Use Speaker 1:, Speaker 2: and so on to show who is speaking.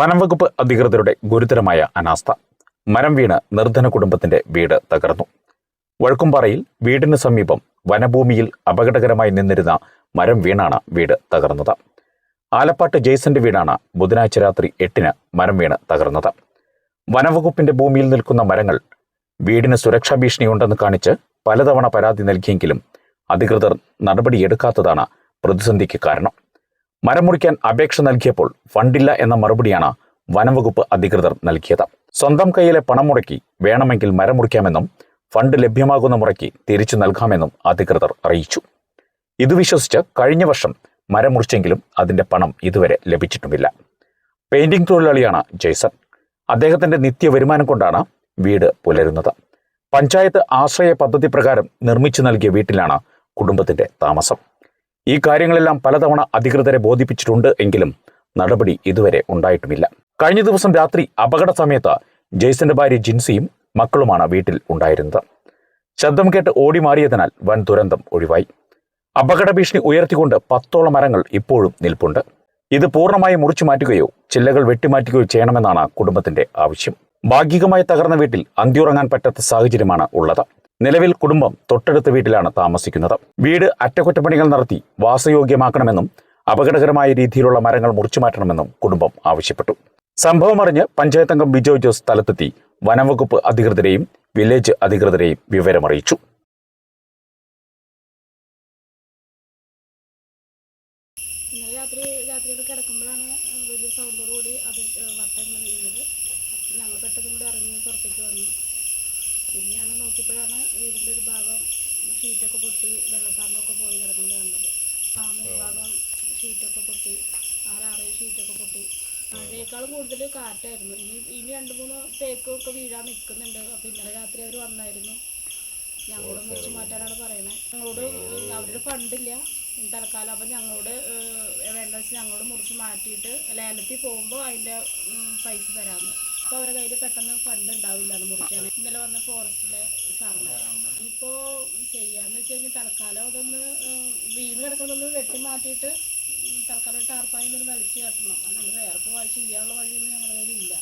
Speaker 1: വനംവകുപ്പ് അധികൃതരുടെ ഗുരുതരമായ അനാസ്ഥ. മരം വീണ് നിർധന കുടുംബത്തിന്റെ വീട് തകർന്നു. വഴക്കുംപാറയിൽ വീടിന് സമീപം വനഭൂമിയിൽ അപകടകരമായി നിന്നിരുന്ന മരം വീണാണ് വീട് തകർന്നത്. ആലപ്പാട്ട് ജെയ്സന്റെ വീടാണ് ബുധനാഴ്ച രാത്രി എട്ടിന് മരം വീണ് തകർന്നത്. വനവകുപ്പിന്റെ ഭൂമിയിൽ നിൽക്കുന്ന മരങ്ങൾ വീടിന് സുരക്ഷാ ഭീഷണിയുണ്ടെന്ന് കാണിച്ച് പലതവണ പരാതി നൽകിയെങ്കിലും അധികൃതർ നടപടിയെടുക്കാത്തതാണ് പ്രതിസന്ധിക്ക് കാരണം. മരം മുറിക്കാൻ അപേക്ഷ നൽകിയപ്പോൾ ഫണ്ടില്ല എന്ന മറുപടിയാണ് വനംവകുപ്പ് അധികൃതർ നൽകിയത്. സ്വന്തം കയ്യിലെ പണം മുടക്കി വേണമെങ്കിൽ മരം മുറിക്കാമെന്നും ഫണ്ട് ലഭ്യമാകുന്ന മുറയ്ക്ക് തിരിച്ചു നൽകാമെന്നും അധികൃതർ അറിയിച്ചു. ഇത് വിശ്വസിച്ച് കഴിഞ്ഞ വർഷം മരം മുറിച്ചെങ്കിലും അതിന്റെ പണം ഇതുവരെ ലഭിച്ചിട്ടുമില്ല. Painting തൊഴിലാളിയാണ് Jason. അദ്ദേഹത്തിന്റെ നിത്യ വരുമാനം കൊണ്ടാണ് വീട് പുലരുന്നത്. പഞ്ചായത്ത് ആശ്രയ പദ്ധതി പ്രകാരം നിർമ്മിച്ചു നൽകിയ വീട്ടിലാണ് കുടുംബത്തിന്റെ താമസം. ഈ കാര്യങ്ങളെല്ലാം പലതവണ അധികൃതരെ ബോധിപ്പിച്ചിട്ടുണ്ട് എങ്കിലും നടപടി ഇതുവരെ ഉണ്ടായിട്ടുമില്ല. കഴിഞ്ഞ ദിവസം രാത്രി അപകട സമയത്ത് ജെയ്സന്റെ ഭാര്യ ജിൻസിയും മക്കളുമാണ് വീട്ടിൽ ഉണ്ടായിരുന്നത്. ശബ്ദം കേട്ട് ഓടി മാറിയതിനാൽ വൻ ദുരന്തം ഒഴിവായി. അപകട ഭീഷണി ഉയർത്തിക്കൊണ്ട് പത്തോളം മരങ്ങൾ ഇപ്പോഴും നിൽപ്പുണ്ട്. ഇത് പൂർണമായി മുറിച്ചു മാറ്റുകയോ ചില്ലകൾ വെട്ടിമാറ്റുകയോ ചെയ്യണമെന്നാണ് കുടുംബത്തിന്റെ ആവശ്യം. ഭാഗികമായി തകർന്ന വീട്ടിൽ അന്തിയുറങ്ങാൻ പറ്റാത്ത സാഹചര്യമാണ് ഉള്ളത്. നിലവിൽ കുടുംബം തൊട്ടടുത്ത വീട്ടിലാണ് താമസിക്കുന്നത്. വീട് അറ്റകുറ്റപ്പണികൾ നടത്തി വാസയോഗ്യമാക്കണമെന്നും അപകടകരമായ രീതിയിലുള്ള മരങ്ങൾ മുറിച്ചു മാറ്റണമെന്നും കുടുംബം ആവശ്യപ്പെട്ടു. സംഭവം അറിഞ്ഞ് പഞ്ചായത്തംഗം ബിജോ ജോസ് സ്ഥലത്തെത്തി വനംവകുപ്പ് അധികൃതരെയും വില്ലേജ് അധികൃതരെയും വിവരമറിയിച്ചു.
Speaker 2: വലിയ ഞങ്ങൾ പെട്ടെന്ന് കൂടി ഇറങ്ങി പുറത്തേക്ക് വന്നു. നോക്കിയപ്പോഴാണ് വീടിന്റെ ഒരു ഭാഗം ഷീറ്റൊക്കെ പൊട്ടി വെള്ളത്താമ്പൊക്കെ പോയി കിടക്കുന്നത് കണ്ടത്. ആ. ഭാഗം ഷീറ്റൊക്കെ പൊട്ടി ആറാറേഴ് ഷീറ്റൊക്കെ പൊട്ടി. മഴയേക്കാളും കൂടുതൽ കാറ്റായിരുന്നു. ഇനി ഇനി രണ്ട് മൂന്ന് തേക്കൊക്കെ വീഴാൻ നിൽക്കുന്നുണ്ട്. അപ്പോൾ ഇന്നലെ രാത്രി അവർ വന്നായിരുന്നു. ഞങ്ങളോട് മുറിച്ച് മാറ്റാനാണ് പറയണത് ഞങ്ങളോട് അവരുടെ ഫണ്ടില്ല. തൽക്കാലം അപ്പം ഞങ്ങളോട് വേണ്ട വെച്ച് ഞങ്ങളോട് മുറിച്ച് മാറ്റിയിട്ട് ലേലത്തിൽ പോകുമ്പോൾ അതിന്റെ പൈസ തരാമെന്ന്. അപ്പോൾ അവരുടെ കയ്യിൽ പെട്ടെന്ന് ഫണ്ട് ഉണ്ടാവില്ല അത് മുറിക്കാൻ. ഇന്നലെ വന്ന ഫോറസ്റ്റിലെ സാറിന്. ഇപ്പോ ചെയ്യാന്ന് വെച്ച് കഴിഞ്ഞാൽ തൽക്കാലം അതൊന്ന് വീണ് കിടക്കുന്നൊന്ന് വെട്ടി മാറ്റിയിട്ട് തൽക്കാലം ടാർപ്പായി വലിച്ചു കെട്ടണം. അല്ലാണ്ട് വേറെ ഇപ്പോൾ ചെയ്യാനുള്ള വഴിയൊന്നും ഞങ്ങളുടെ കയ്യിലില്ല.